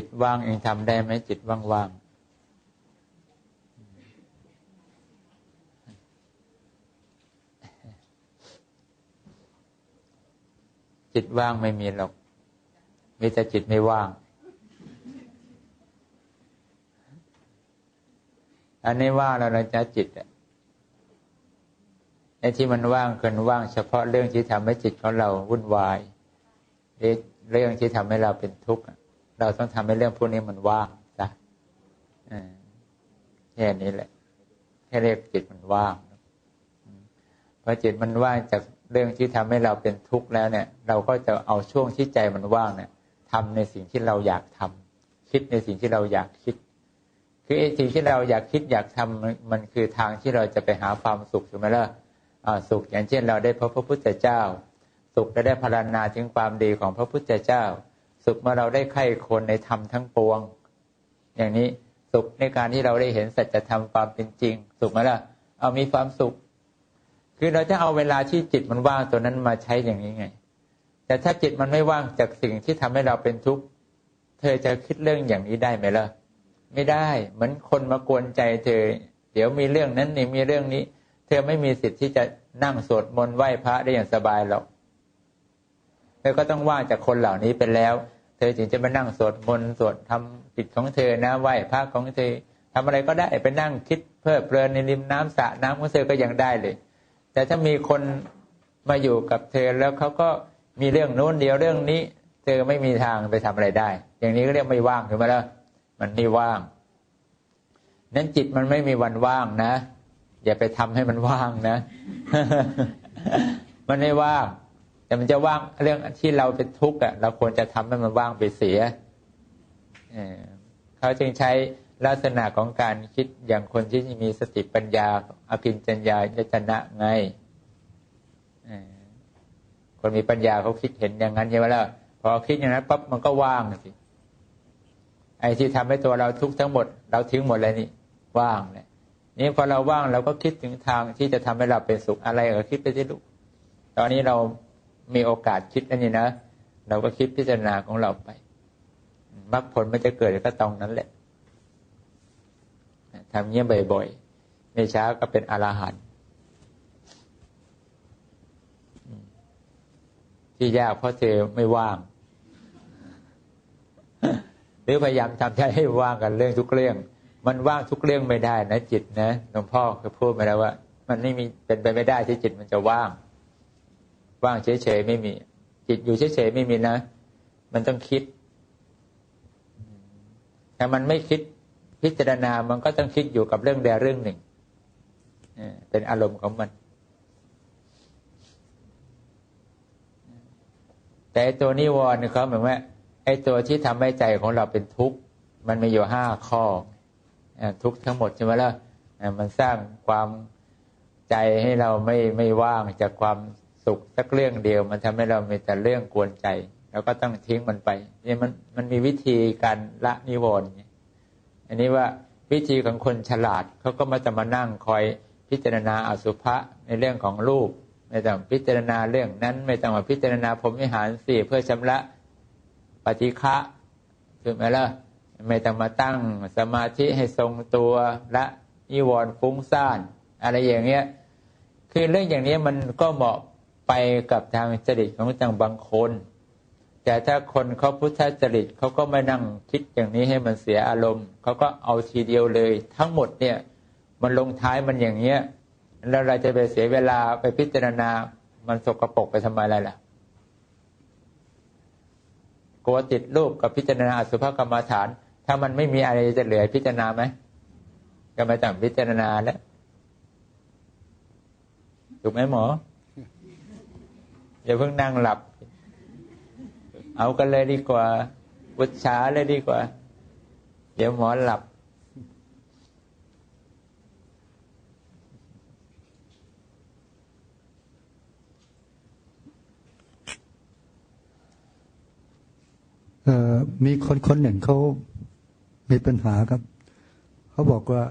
จิตว่างเองทำได้ไหมจิตว่างๆจิตว่างไม่มีหรอก มีแต่จิตไม่ว่าง อันนี้ว่างแล้วนะจ๊ะจิตอะไอ้ที่มันว่างเกินว่าง เฉพาะเรื่องที่ทำให้จิตของเราวุ่นวายเรื่องที่ทำให้เราเป็นทุกข์ เราต้องทำให้เรื่องพวกนี้มันว่างจ้ะแค่นี้แหละ แค่เรียกจิตมันว่างพอจิตมันว่างจากเรื่องที่ทำให้เราเป็นทุกข์แล้วเนี่ย เราก็จะเอาช่วงที่ใจมันว่างเนี่ยทำในสิ่งที่เราอยากทำคิดในสิ่งที่เราอยากคิด คือไอ้สิ่งที่เราอยากคิดอยากทำมันคือทางที่เราจะไปหาความสุขใช่ไหมล่ะสุขอย่างเช่นเราได้พบพระพุทธเจ้า สุขและได้พารณนาถึงความดีของพระพุทธเจ้า สุขเมื่อเราได้ไข้คนในธรรมทั้งปวง อย่างนี้สุขในการที่เราได้เห็นสัจธรรมความเป็นจริง สุขไหมล่ะเอามีความสุข คือเราจะเอาเวลาที่จิตมันว่างตัวนั้นมาใช้อย่างนี้ไง แต่ถ้าจิตมันไม่ว่างจากสิ่งที่ทำให้เราเป็นทุกข์เธอจะคิดเรื่องอย่างนี้ได้ไหมล่ะไม่ได้เหมือนคนมากวนใจเธอ เดี๋ยวมีเรื่องนั้นนี่มีเรื่องนี้ เธอไม่มีสิทธิ์ที่จะนั่งสวดมนต์ไหว้พระได้อย่างสบายหรอกเธอก็ต้องว่างจากคนเหล่านี้ไปแล้ว เธอจึงจะมานั่งสวดมนต์สวดทำจิตของเธอนะไหว้พระของเธอทำอะไรก็ได้ไปนั่งคิดเพลิดเพลินในริมน้ำสระน้ำของเธอก็ยังได้เลย แต่ถ้ามีคนมาอยู่กับเธอแล้วเขาก็มีเรื่องโน้นเดียวเรื่องนี้ เธอไม่มีทางไปทำอะไรได้ อย่างนี้ก็เรียกไม่ว่างถูกไหมล่ะมันไม่ว่าง นั้นจิตมันไม่มีวันว่างนะ อย่าไปทำให้มันว่างนะ มันไม่ว่าง แต่มันจะว่างเรื่องที่เราเป็นทุกข์อะเราควรจะทำให้มันว่างไปเสียเขาจึงใช้ลักษณะของการคิดอย่างคนที่มีสติปัญญาอภิญญญายจนะไงคนมีปัญญาเขาคิดเห็นอย่างนั้นใช่ไหมล่ะพอคิดอย่างนั้นปั๊บมันก็ว่างสิไอ้ที่ทำให้ตัวเราทุกข์ทั้งหมด เราทิ้งหมดเลยนี่ว่างเลยนี่พอเราว่างเราก็คิดถึงทางที่จะทำให้เราเป็นสุขอะไรก็คิดไปที่ลูกตอนนี้เรา มีโอกาสคิดนั่นนี่นะเราก็คิดพิจารณาของเราไปมรรคผลมันจะเกิดก็ตรงนั้นแหละทำเงี้ยบ่อยๆไม่ช้าก็เป็นอรหันต์ที่ยากเพราะเธอไม่ว่าง หรือพยายามทำใจให้ว่างกันเรื่องทุกเรื่อง มันว่างทุกเรื่องไม่ได้นะจิตนะหลวงพ่อเคยพูดมาแล้วว่า มันไม่มีเป็นไปไม่ได้ที่จิตมันจะว่าง ว่างเฉยๆไม่มี จิตอยู่เฉยๆไม่มีนะ มันต้องคิดแต่มันไม่คิดพิจารณา มันก็ต้องคิดอยู่กับเรื่องใดเรื่องหนึ่งเป็นอารมณ์ของมัน แต่ตัวนิวรณ์เขาเหมือนว่าไอ้ตัวที่ทำให้ใจของเราเป็นทุกข์มันมีอยู่ห้าข้อทุกข์ทั้งหมดใช่ไหมล่ะมันสร้างความใจให้เราไม่ไม่ว่างจากความ สุขสักเรื่องเดียว มันทำให้เรามีแต่เรื่องกวนใจเราก็ต้องทิ้งมันไปนี่มันมันมีวิธีการละนิวรณ์อันนี้ว่าวิธีของคนฉลาดเขาก็มาจะมานั่งคอยพิจารณาอสุภะในเรื่องของรูป ไม่ต้องพิจารณาเรื่องนั้น ไม่ต้องมาพิจารณาผมวิหารสี่เพื่อชำระปฏิฆะถูกไหมล่ะไม่ต้องมาตั้งสมาธิให้ทรงตัวละนิวรณ์ฟุ้งซ่าน อะไรอย่างเงี้ยคือเรื่องอย่างนี้มันก็เหมาะ ไปกับทางจริตของจังบางคน แต่ถ้าคนเขาพุทธจริตเขาก็ไม่นั่งคิดอย่างนี้ให้มันเสียอารมณ์เขาก็เอาทีเดียวเลย ทั้งหมดเนี่ย มันลงท้ายมันอย่างเงี้ยแล้วเราจะไปเสียเวลาไปพิจารณา มันสกรปรกไปทำไมอะไรล่ะกลัวติดรูปกับพิจารณาสุภกรรมฐาน ถ้ามันไม่มีอะไรจะเหลือพิจารณาไหมก็ไม่ต้องพิจารณาแล้วถูกไหมหมอ อย่าเพิ่งนั่งหลับ เอากันเลยดีกว่าวุชาเลยดีกว่า เดี๋ยวหมอหลับ มีคนคนหนึ่งเขามีปัญหาครับ เขาบอกว่า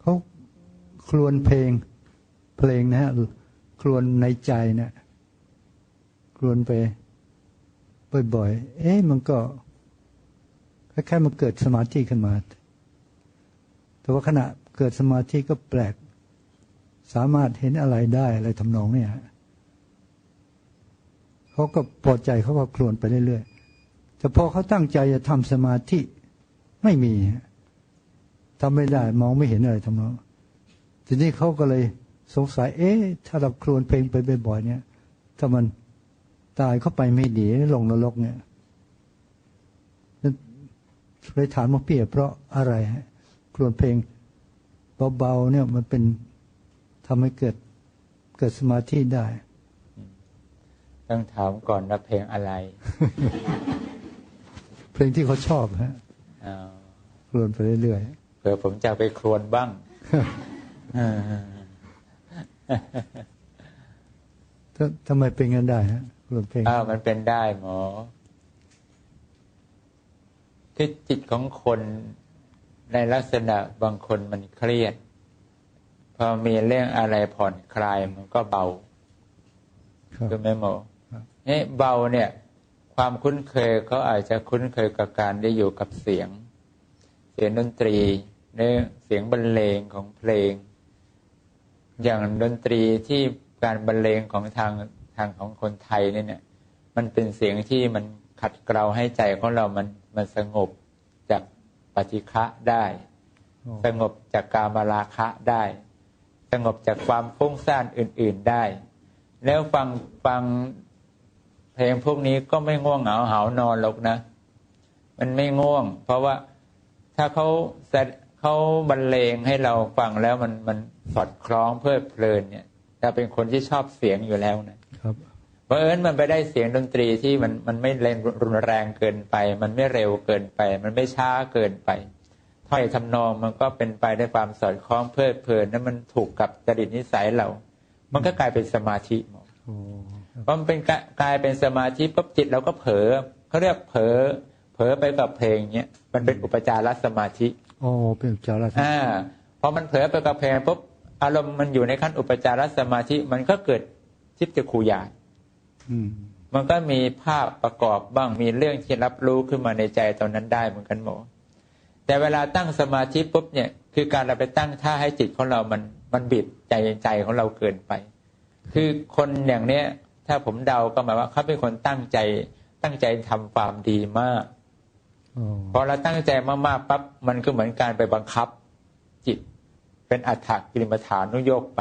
เขาครวนเพลงเพลงนะฮะ รวนในใจเนะี่ยครวนไปบ่อยๆ เอ๊ะมันก็คล้ายๆมันเกิดสมาธิขึ้นมา แต่ว่าขณะเกิดสมาธิก็แปลก สามารถเห็นอะไรได้อะไรทำนองเนี่ยเขาก็พอใจเขาก็ครวนไปเรื่อยๆ แต่พอเขาตั้งใจจะทำสมาธิไม่มีทำไม่ได้มองไม่เห็นอะไรทำนองทีนี้เขาก็เลย สงสัย เอ๊ะ ถ้าเราครวนเพลงไปบ่อยๆเนี่ย ถ้ามันตายเข้าไปไม่ดีลงนรกเนี่ยเลยถามว่าพี่เพราะอะไรฮะครวนเพลงเบาๆเนี่ย มันเป็นทำให้เกิดเกิดสมาธิได้ ต้องถามก่อนว่าเพลงอะไร เพลงที่เขาชอบฮะอ้าวครวนไปเรื่อยเผื่อผมจะไปครวนบ้างเออๆถ้า ทำไมเป็นกันได้ฮะครวนเพลงอ้าวมันเป็นได้หมอคือจิตของคนในลักษณะบางคนมันเครียด พอมีเรื่องอะไรผ่อนคลายมันก็เบาครับคือไหมหมอครับนี่เบาเนี่ย ความคุ้นเคยเขาอาจจะคุ้นเคยกับการได้อยู่กับเสียง เสียงดนตรีเนื้อเสียงบรรเลงของเพลง อย่างดนตรีที่การบรรเลงของทางทางของคนไทยเนี่ยเนี่ย มันเป็นเสียงที่มันขัดเกลาให้ใจของเรามันมันสงบจากปฏิฆะได้อ๋อสงบจากกามราคะได้ สงบจากความฟุ้งซ่านอื่น ๆได้ แล้วฟังฟังเพลงพวกนี้ก็ไม่ง่วงเหงาหาวนอนหรอกนะ มันไม่ง่วง เพราะว่าถ้าเขาแสด เขาบรรเลงให้เราฟังแล้วมันมันสอดคล้องเพลิดเพลินเนี่ยถ้าเป็นคนที่ชอบเสียงอยู่แล้วนะครับเพราะเอิญมันไปได้เสียงดนตรีที่มันมันไม่แรงรุนแรงเกินไป มันไม่เร็วเกินไป มันไม่ช้าเกินไปถ้อยทำนองมันก็เป็นไปด้วยความสอดคล้องเพลิดเพลินนั้นมันถูกกับจริตนิสัยเรา มันก็กลายเป็นสมาธิหมดโอ้ครับพอมันเป็นกะกลายเป็นสมาธิปุ๊บจิตเราก็เผลอเขาเรียกเผลอเผลอไปกับเพลงเนี้ยมันเป็นอุปจารสมาธิ โอ้เป็นจาระอ่าพอมันเผลอไปกับเพลงปุ๊บอารมณ์มันอยู่ในขั้นอุปจารสมาธิมันก็เกิดทิพยคูญาณอืมมันก็มีภาพประกอบบ้างมีเรื่องที่รับรู้ขึ้นมาในใจตอนนั้นได้เหมือนกันหมดแต่เวลาตั้งสมาธิปุ๊บเนี่ย คือการเราไปตั้งท่าให้จิตของเรามันมันบิดใจใจของเราเกินไป คือคนอย่างเนี้ย ถ้าผมเดาก็หมายว่าเขาเป็นคนตั้งใจตั้งใจทำความดีมากโอ้ พอเราตั้งใจมากๆปั๊บมันก็เหมือนการไปบังคับ จิต เป็นอัฏฐกิริมฐานุโยกไป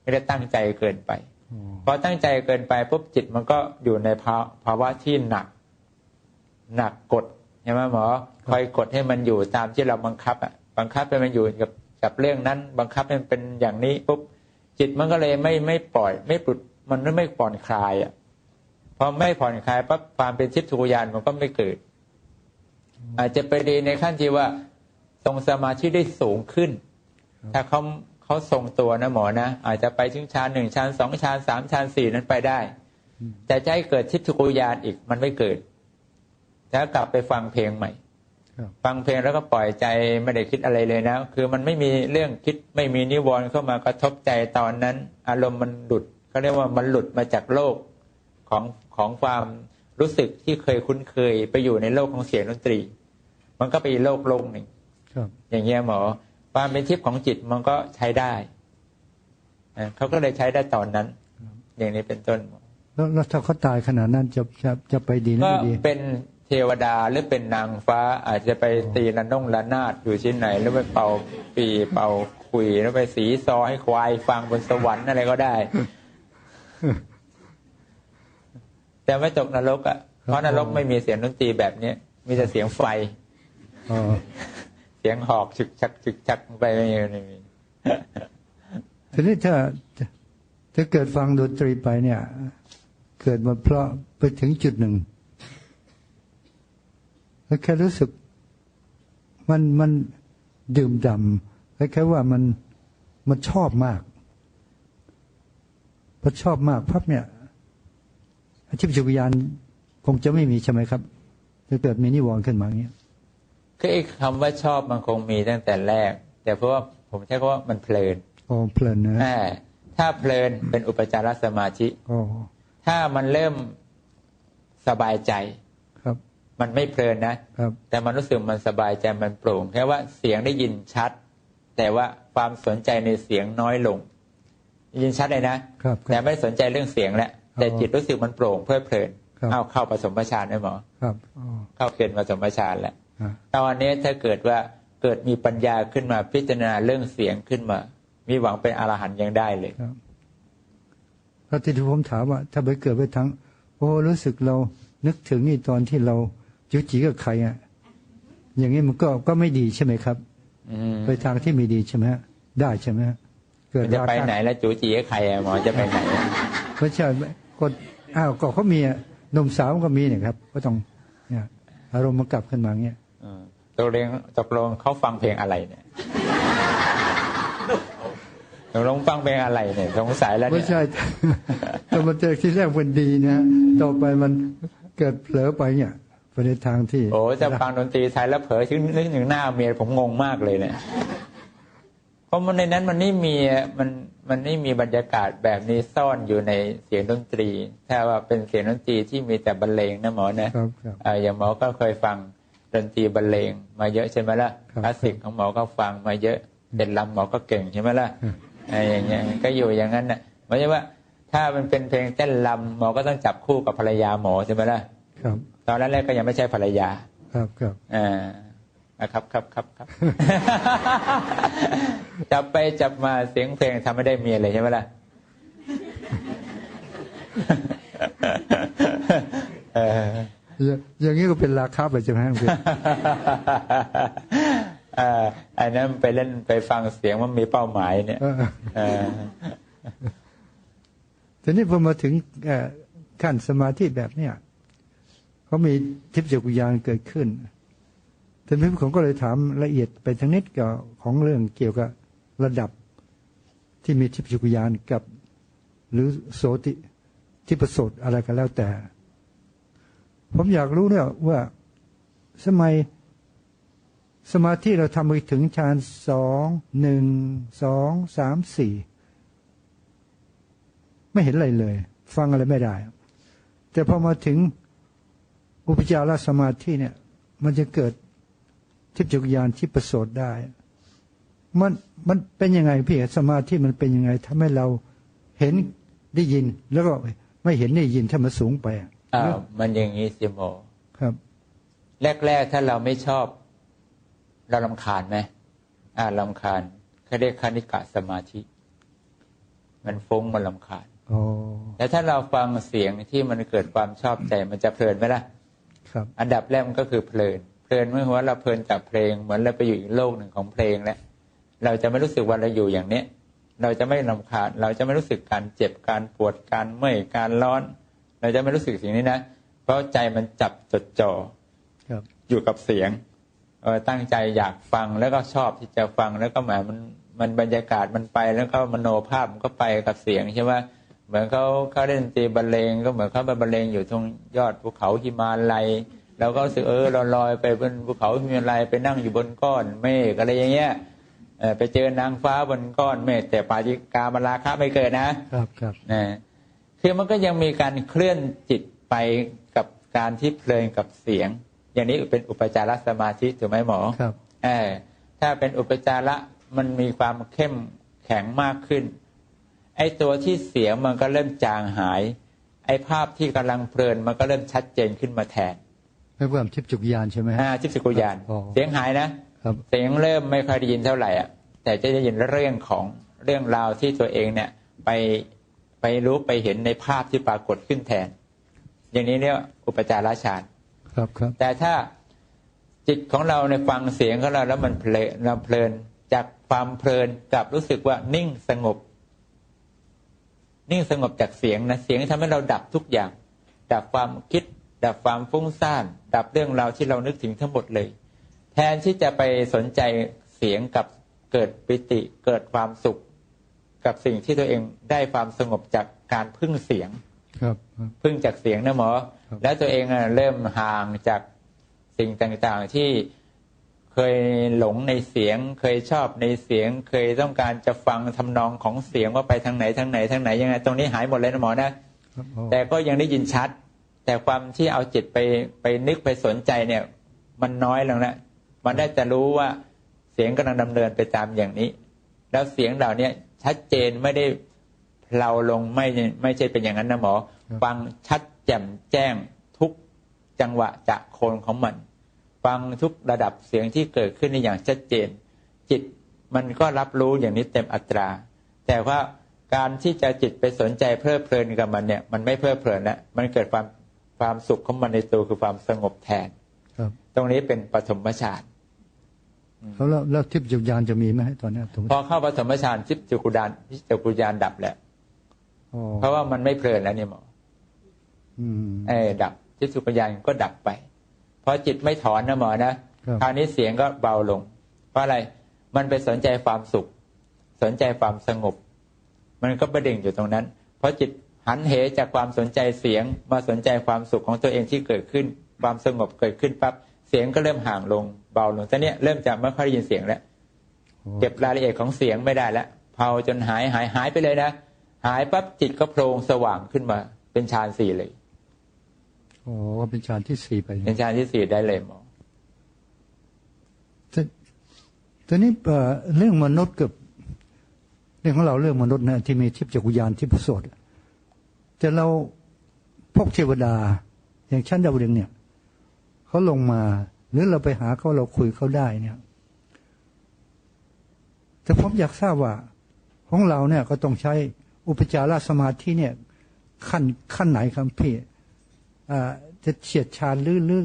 ไม่ได้ตั้งใจเกินไปโอ้พอตั้งใจเกินไปปุ๊บจิตมันก็อยู่ในภาภาวะที่หนัก หนักกดใช่ไหมหมอคอยกดให้มันอยู่ตามที่เราบังคับอะบังคับให้มันอยู่กับกับเรื่องนั้น บังคับให้มันเป็นอย่างนี้ปุ๊บจิตมันก็เลยไม่ไม่ปล่อย ไม่ปลุดมันไม่ผ่อนคลายอะพอไม่ผ่อนคลายปั๊บความเป็นทิพย์ทุกยานมันก็ไม่เกิด อาจจะไปดีในขั้นที่ว่าทรงสมาธิได้สูงขึ้น ถ้าเขาเขาทรงตัวนะหมอนะ อาจจะไปถึงฌานหนึ่งฌานสองฌานสามฌานสี่นั้นไปได้ แต่จะให้เกิดทิฏฐิกุยานอีกมันไม่เกิด แล้วกลับไปฟังเพลงใหม่ครับฟังเพลงแล้วก็ปล่อยใจไม่ได้คิดอะไรเลยนะ คือมันไม่มีเรื่องคิดไม่มีนิวรณ์เข้ามากระทบใจตอนนั้น อารมณ์มันหลุดเขาเรียกว่ามันหลุดมาจากโลกของของความ รู้สึกที่เคยคุ้นเคยไปอยู่ในโลกของเสียงดนตรี มันก็ไปอีกโลกโลกหนึ่งครับอย่างเงี้ยหมอความเป็นทิพย์ของจิตมันก็ใช้ได้เอ่อเขาก็เลยใช้ได้ตอนนั้น อย่างนี้เป็นต้นหมอแล้วแล้วถ้าเขาตายขนาดนั้นจะจะจะไปดีหรือก็ไม่ดีเป็นเทวดาหรือเป็นนางฟ้า อาจจะไปตีระนงระนาดอยู่ที่ไหน แล้วไปเป่าปีเป่าคุยแล้วไปสีซอให้ควายฟังบนสวรรค์อะไรก็ได้ แต่ไม่ตกนรกอะเพราะนรกไม่มีเสียงดนตรีแบบเนี้ยมีแต่เสียงไฟอ๋อเสียงหอกฉึกชักฉึกชักไปไม่มีไม่มีทีนี้ถ้าถ้าเกิดฟังดนตรีไปเนี่ย เกิดมาเพราะไปถึงจุดหนึ่งแล้วแค่รู้สึก มันมันดื่มด่ำแค่ว่ามันมันชอบมากพอชอบมากพับเนี่ย อาชีพจิตวิญญาณคงจะไม่มีใช่ไหมครับถ้าเกิดมีนิวรณ์ขึ้นมาอย่างเงี้ยคือไอ้คำว่าชอบมันคงมีตั้งแต่แรก แต่เพราะว่าผมใช้คำว่ามันเพลินอ๋อเพลินนะอ่าถ้าเพลินเป็นอุปจารสมาธิอ๋อถ้ามันเริ่มสบายใจครับ มันไม่เพลินนะครับ แต่มันรู้สึกมันสบายใจมันโปร่งแค่ว่าเสียงได้ยินชัด แต่ว่าความสนใจในเสียงน้อยลงได้ยินชัดเลยนะครับคแต่รับไม่สนใจเรื่องเสียงแล้ว แต่จิตรู้สึกมันโปร่งเพลิดเพลินครับเอาเข้าผสมฌานได้หมอครับอ๋อเข้าเป็นผสมฌานแล้วอะตอนนี้ถ้าเกิดว่าเกิดมีปัญญาขึ้นมาพิจารณาเรื่องเสียงขึ้นมา มีหวังเป็นอรหันต์ยังได้เลยครับแล้วที่ผมถามว่า ถ้าไปเกิดไปทั้ง โอ้รู้สึกเรานึกถึงนี่ตอนที่เราจุจีกับใครอะอย่างนี้มันก็ก็ไม่ดีใช่ไหมครับอืมไปทางที่ไม่ดีใช่ไหมฮะได้ใช่ไหมฮะเกิดมันจะไปราคะไหนแล้วจูจีกับใครอะหมอจะไปไหนอะไม่ใช่ ไม่ก็อ้าวก็เขามีอะหนุ่มสาวก็มีเนี่ยครับ ก็ต้องเนี่ยอารมณ์มันกลับขึ้นมาเงี้ยอืมตกลงตกลงเขาฟังเพลงอะไรเนี่ยตกลงฟังเพลงอะไรเนี่ยสงสัยแล้วไม่เนี่ยใช่แต่มันเจอที่แรกมันดีนะต่อไปมันเกิดเผลอไปเนี่ยไปในทางที่โอ้จะฟังดนตรีไทยแล้วเผลอถึงนึกถึงหน้าเมียผมงงมากเลยเนี่ยเพราะมันในนั้นมันไม่มีมัน มันไม่มีบรรยากาศแบบนี้ซ่อนอยู่ในเสียงดนตรี ถ้าว่าเป็นเสียงดนตรีที่มีแต่บรรเลงนะหมอนะครับครับเอ่ออย่างหมอก็เคยฟังดนตรีบรรเลง มาเยอะใช่ไหมล่ะครับคลาสสิกของหมอก็ฟังมาเยอะเด็ดลำหมอก็เก่งใช่ไหมล่ะอืมไอ้อย่างเงี้ยก็อยู่อย่างนั้นน่ะหมายถึงว่า ถ้ามันเป็นเพลงเต้นลำหมอก็ต้องจับคู่กับภรรยาหมอใช่ไหมล่ะครับ ตอนแรกๆก็ยังไม่ใช่ภรรยา ครับครับอ่า อะครับครับครับครับจับไปจับมาเสียงเพลงทำไม่ได้เมียเลยใช่ไหมล่ะเอออย่างอย่างนี้ก็เป็นราคาไปใช่ไหมครับเอ่ออันนั้นไปเล่นไปฟังเสียงมันมีเป้าหมายเนี่ยเออเออทีนี้พอมาถึงเอ่อขั้นสมาธิแบบเนี้ยเขามีทิพยจักรยานเกิดขึ้น ทีนี้ผมก็เลยถามละเอียดไปทางนิดกับของเรื่องเกี่ยวกับระดับที่มีทิพยจักรยานกับ หรือโสติที่ประสดอะไรก็แล้วแต่ ผมอยากรู้เนี่ยว่าสมัยสมาธิเราทำไปถึงฌานสองหนึ่งสองสามสี่ไม่เห็นอะไรเลย ฟังอะไรไม่ได้ แต่พอมาถึงอุปจารสมาธิเนี่ย มันจะเกิด ทิพยจักรยานที่ประโสดได้ มันมันเป็นยังไงพี่สมาธิมันเป็นยังไงทำให้เราเห็นได้ยิน แล้วก็ไม่เห็นได้ยินถ้ามันสูงไปอะอ้าวมันอย่างนี้สิโมครับ แรก ๆ ถ้าเราไม่ชอบ เราลำคาญไหมอ่าลำคาญเขาเรียกคณิกะสมาธิ มันฟุ้งมันลำคาญอ๋อแต่ถ้าเราฟังเสียงที่มันเกิดความชอบใจ มันจะเพลินไหมล่ะ ครับ อันดับแรกมันก็คือเพลินเพ ลินเมื่อว่าเราเพลินจากเพลง เหมือนเราไปอยู่อีกโลกหนึ่งของเพลงแล้วเราจะไม่รู้สึกว่าเราอยู่อย่างเนี้ยเราจะไม่ลำคาญเราจะไม่รู้สึกการเจ็บการปวดการเมื่อยการร้อน เราจะไม่รู้สึกสิ่งนี้นะ เพราะใจมันจับจดจ่อครับอยู่กับเสียงเออตั้งใจอยากฟังแล้วก็ชอบที่จะฟังแล้วก็แหมมันมันบรรยากาศมันไปแล้วก็มโนภาพมันก็ไปกับเสียงใช่ไหมเหมือนเขาเขาเล่นดนตรีบรรเลงก็เหมือนเขาไปบรรเลงอยู่ตรงยอดภูเขาหิมาลัย เราก็รู้สึกเออเราลอยไปบนภูเขาหิมาลัยไปนั่งอยู่บนก้อนเมฆอะไรอย่างเงี้ยเออไปเจอนางฟ้าบนก้อนเมฆแต่ปาจิกามาราคะไม่เกิดนะ ครับครับนะคือมันก็ยังมีการเคลื่อนจิตไปกับการที่เพลินกับเสียง อย่างนี้เป็นอุปจารสมาธิถูกไหมหมอครับเออถ้าเป็นอุปจาระมันมีความเข้มแข็งมากขึ้น ไอ้ตัวที่เสียงมันก็เริ่มจางหาย ไอ้ภาพที่กำลังเพลินมันก็เริ่มชัดเจนขึ้นมาแทน ไม่ว่าทิพยจักรยานใช่ไหมฮะอ่าทิพยกุยานอ๋อเสียงหายนะครับเสียงเริ่มไม่ค่อยได้ยินเท่าไหร่อะแต่จะได้ยินเรื่องของเรื่องราวที่ตัวเองเนี่ยไปไปรู้ไปเห็นในภาพที่ปรากฏขึ้นแทน อย่างนี้เรียกว่าอุปจารฌานครับครับ แต่ถ้าจิตของเราในยฟังเสียงของเราแล้วมันเพลินเราเพลินจากความเพลินกลับรู้สึกว่านิ่งสงบ นิ่งสงบจากเสียงนะเสียงทำให้เราดับทุกอย่าง ดับความคิด ดับความฟุ้งซ่าน ดับเรื่องราวที่เรานึกถึงทั้งหมดเลย แทนที่จะไปสนใจเสียงกับเกิดปิติเกิดความสุข กับสิ่งที่ตัวเองได้ความสงบจากการพึ่งเสียง ครับครับพึ่งจากเสียงนะหมอครับแล้วตัวเองอะเริ่มห่างจากสิ่งต่างๆที่เคยหลงในเสียง เคยชอบในเสียง เคยต้องการจะฟังทำนองของเสียงว่าไปทางไหนทางไหนทางไหนยังไงตรงนี้หายหมดเลยนะหมอนะครับอ๋อแต่ก็ยังได้ยินชัด แต่ความที่เอาจิตไปไปนึกไปสนใจเนี่ย มันน้อยลงแล้วมันได้จะรู้ว่าเสียงกำลังดำเนินไปตามอย่างนี้ แล้วเสียงเหล่านี้ชัดเจนไม่ได้เพลาลงไม่ไม่ใช่เป็นอย่างนั้นนะหมอ ฟังชัดแจ่มแจ้งทุกจังหวะจะโคนของมัน ฟังทุกระดับเสียงที่เกิดขึ้นในอย่างชัดเจน จิตมันก็รับรู้อย่างนี้เต็มอัตรา แต่ว่าการที่จะจิตไปสนใจเพลิดเพลินกับมันเนี่ย มันไม่เพลิดเพลินนะมันเกิดความ ความสุขของมันในตัวคือความสงบแทน ครับ ตรงนี้เป็นปฐมฌานแล้วแล้วแล้วทิพย์จุกยานจะมีไหมตอนเนี้ยตรงพอเข้าปฐมฌานจิตจักรุดานจิตจักรุญานดับแล้วอ๋อเพราะว่ามันไม่เพลินแล้วเนี่ยหมออืมเออดับจิตจักรุญานก็ดับไปเพราะจิตไม่ถอนนะหมอนะครับคราวนี้เสียงก็เบาลง เพราะอะไรมันไปสนใจความสุข สนใจความสงบ มันก็ประเด็งอยู่ตรงนั้น เพราะจิต หันเหจากความสนใจเสียงมาสนใจความสุขของตัวเองที่เกิดขึ้น ความสงบเกิดขึ้นปั๊บเสียงก็เริ่มห่างลงเบาลงตอนเนี้ยเริ่มจะไม่ค่อยได้ยินเสียงแล้วโอ้เก็บรายละเอียดของเสียงไม่ได้แล้วเผาจนหายหายหายไปเลยนะหายปั๊บจิตก็โพลงสว่างขึ้นมา เป็นฌานสี่เลยโอ้ก็เป็นฌานที่สี่ไปเป็นฌานที่สี่ได้เลยหมอแต่แต่นี้เอ่อเรื่องมนุษย์กับเรื่องของเราเรื่องมนุษย์นะที่มีทิพย์จักรยานที่ประเสริฐ แต่เราพวกเทวดา อย่างชั้นดาวดึงเนี่ยเขาลงมา หรือเราไปหาเขาเราคุยเขาได้เนี่ย แต่ผมอยากทราบว่า ของเราเนี่ยก็ต้องใช้อุปจารสมาธิเนี่ย ขั้นขั้นไหนครับพี่จะเฉียดชานหรือหรือ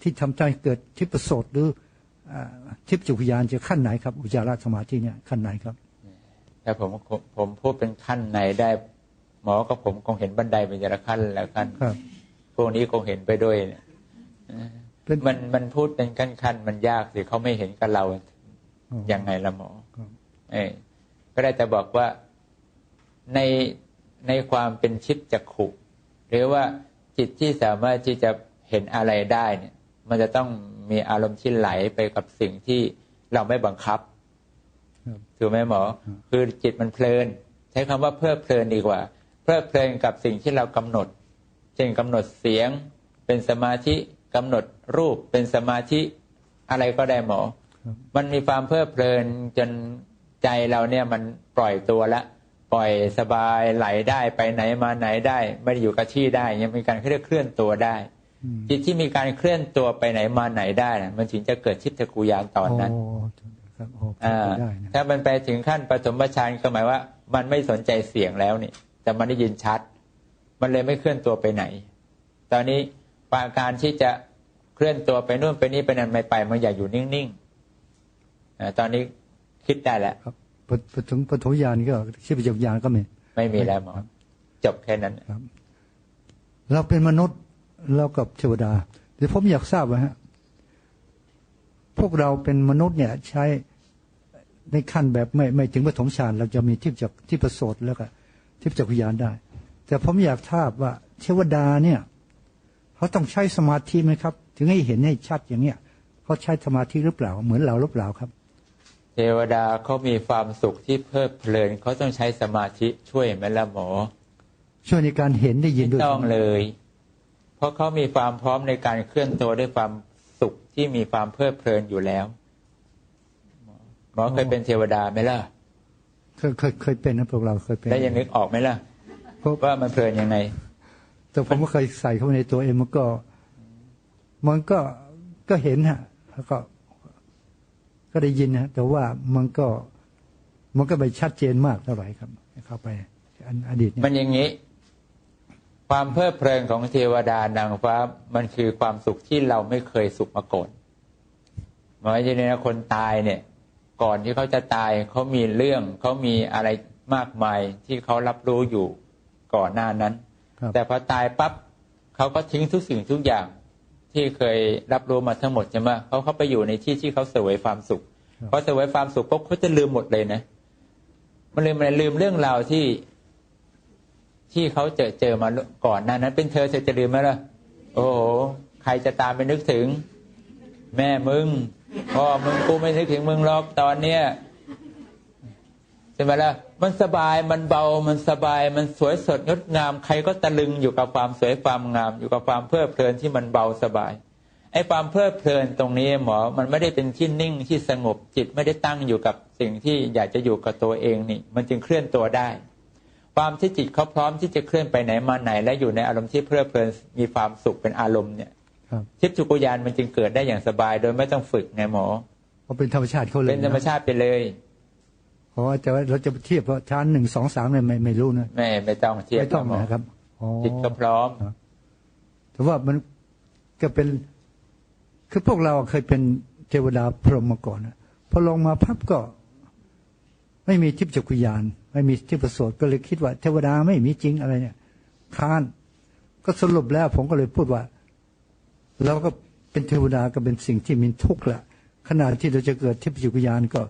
ที่ทำใจเกิดทิพโสดหรืออทิพจุกยานจะขั้นไหนครับ อุจจาระสมาธิเนี่ยขั้นไหนครับแต่ผมผมผมพูดเป็นขั้นไหนได้ หมอกับผมคงเห็นบันไดเป็นแต่ละขั้นแล้วขั้นครับพวกนี้คงเห็นไปด้วยเนี่ยเป็นมันมันพูดเป็นขั้นขั้นมันยากสิเขาไม่เห็นกับเราอ๋อยังไงละหมอครับเออก็ได้แต่บอกว่าในในความเป็นชิดจักขุหรือว่าจิตที่สามารถที่จะเห็นอะไรได้เนี่ย มันจะต้องมีอารมณ์ที่ไหลไปกับสิ่งที่เราไม่บังคับครับถูกไหมหมอครับคือจิตมันเพลิน ใช้คำว่าเพลิดเพลินดีกว่า เพลิดเพลินกับสิ่งที่เรากำหนด เช่นกำหนดเสียง เป็นสมาธิกำหนดรูปเป็นสมาธิอะไรก็ได้หมอครับมันมีความเพลิดเพลินจนใจเราเนี่ยมันปล่อยตัวละ ปล่อยสบายไหลได้ไปไหนมาไหนได้ ไม่ได้อยู่กับที่ได้ยังมีการเคลื่อนเคลื่อนตัวได้อืมจิตที่มีการเคลื่อนตัวไปไหนมาไหนได้นะมันถึงจะเกิดชิตกุยานตอนนั้นโอ้ครับโอ้อ่าได้นะถ้ามันไปถึงขั้นปฐมฌานก็หมายว่า มันไม่สนใจเสียงแล้วนี่ แต่มันได้ยินชัด มันเลยไม่เคลื่อนตัวไปไหน ตอนนี้ปาการที่จะเคลื่อนตัวไปนู่นไปนี่ไปนั่นไม่ไป มันอยากอยู่นิ่งๆอ่าตอนนี้คิดได้แล้วครับพอพอถึงปฐมยานก็ทิพย์จักรยานก็มีไม่มีแล้วหมอครับจบแค่นั้นครับ เราเป็นมนุษย์เรากับเทวดาเดี๋ยวผมอยากทราบว่าฮะพวกเราเป็นมนุษย์เนี่ย ใช้ในขั้นแบบไม่ไม่ถึงปฐมฌานเราจะมีทิพย์จักที่ประโสดแล้วก็ ทิพย์จักรยานได้ แต่ผมอยากทราบว่าเทวดาเนี่ยเขาต้องใช้สมาธิไหมครับ ถึงให้เห็นให้ชัดอย่างเนี้ยเขาใช้สมาธิหรือเปล่า เหมือนเราหรือเปล่าครับ เทวดาเขามีความสุขที่เพลิดเพลินเขาต้องใช้สมาธิช่วยไหมล่ะหมอ ช่วยในการเห็นได้ยินไม่ด้วยต้องเลย เพราะเขามีความพร้อมในการเคลื่อนตัวด้วยความสุขที่มีความเพลิดเพลินอยู่แล้วหมอเคยเป็นเทวดาไหมล่ะ เคยเคยเคยเป็นนะพวกเราเคยเป็นแล้วยังนึกออกไหมล่ะเพราะว่ามันเพลินยังไง แต่ผมก็เคยใส่เข้าไปในตัวเองมันก็ มันก็ก็เห็นฮะแล้วก็ ก็ได้ยินฮะแต่ว่ามันก็มันก็ไม่ชัดเจนมากเท่าไหร่ครับ เข้าไปอันอดีตเนี่ยมันอย่างนี้ ความเพลิดเพลินของเทวดานางฟ้ามันคือความสุขที่เราไม่เคยสุขมาก่อนหมายถึงนะคนตายเนี่ย ก่อนที่เขาจะตายเขามีเรื่องเขามีอะไรมากมายที่เขารับรู้อยู่ก่อนหน้านั้นครับแต่พอตายปั๊บเขาก็ทิ้งทุกสิ่งทุกอย่างที่เคยรับรู้มาทั้งหมดใช่ไหมเขาเข้าไปอยู่ในที่ที่เขาเสวยความสุขพอเสวยความสุขปุ๊บเขาจะลืมหมดเลยนะมันลืมอะไรลืมเรื่องราวที่ที่เขาเจอเจอมาก่อนหน้านั้น เป็นเธอเธอจะลืมไหมล่ะโอ้โหใครจะตามไปนึกถึง แม่มึง พ่อมึงกูไม่นึกถึงมึงหรอกตอนเนี้ยใช่ไหมล่ะมันสบายมันเบามันสบายมันสวยสดงดงาม ใครก็ตะลึงอยู่กับความสวยความงาม อยู่กับความเพลิดเพลินที่มันเบาสบายไอ้ความเพลิดเพลินตรงนี้หมอ มันไม่ได้เป็นที่นิ่งที่สงบจิตไม่ได้ตั้งอยู่กับสิ่งที่อยากจะอยู่กับตัวเองนี่ มันจึงเคลื่อนตัวได้ ความที่จิตเขาพร้อมที่จะเคลื่อนไปไหนมาไหน และอยู่ในอารมณ์ที่เพลิดเพลินมีความสุขเป็นอารมณ์เนี่ย ทิพย์จุกุยานมันจึงเกิดได้อย่างสบายโดยไม่ต้องฝึกไงหมอเพราะเป็นธรรมชาติเขาเลยเป็นธรรมชาติไปเลยเพราะว่าแต่ว่าเราจะไปเทียบว่าชั้นหนึ่งสองสามเนี่ยไม่ไม่รู้นะไม่ไม่ต้องเทียบไม่ต้องหมอนะครับอ๋อจิตก็พร้อมแต่ว่ามันก็เป็นคือพวกเราเคยเป็นเทวดาพรหมมาก่อนนะพอลงมาพับก็ ไม่มีทิพย์จักรยาน ไม่มีทิพย์ประโสดก็เลยคิดว่า เทวดาไม่มีจริงอะไรเนี่ยค้าน ก็สรุปแล้วผมก็เลยพูดว่า เราก็เป็นเทวดาก็เป็นสิ่งที่มีทุกข์แหละขนาดที่เราจะเกิดทิพย์จักรยานก็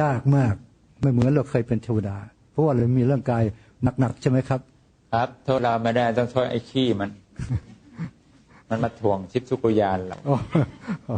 ยากมากไม่เหมือนเราเคยเป็นเทวดา เพราะว่าเรามีร่างกายหนักๆใช่ไหมครับ ครับโทษเราไม่ได้ต้องโทษไอ้ขี้มัน มันมาถ่วงทิพย์จุกุยานเราอ๋อ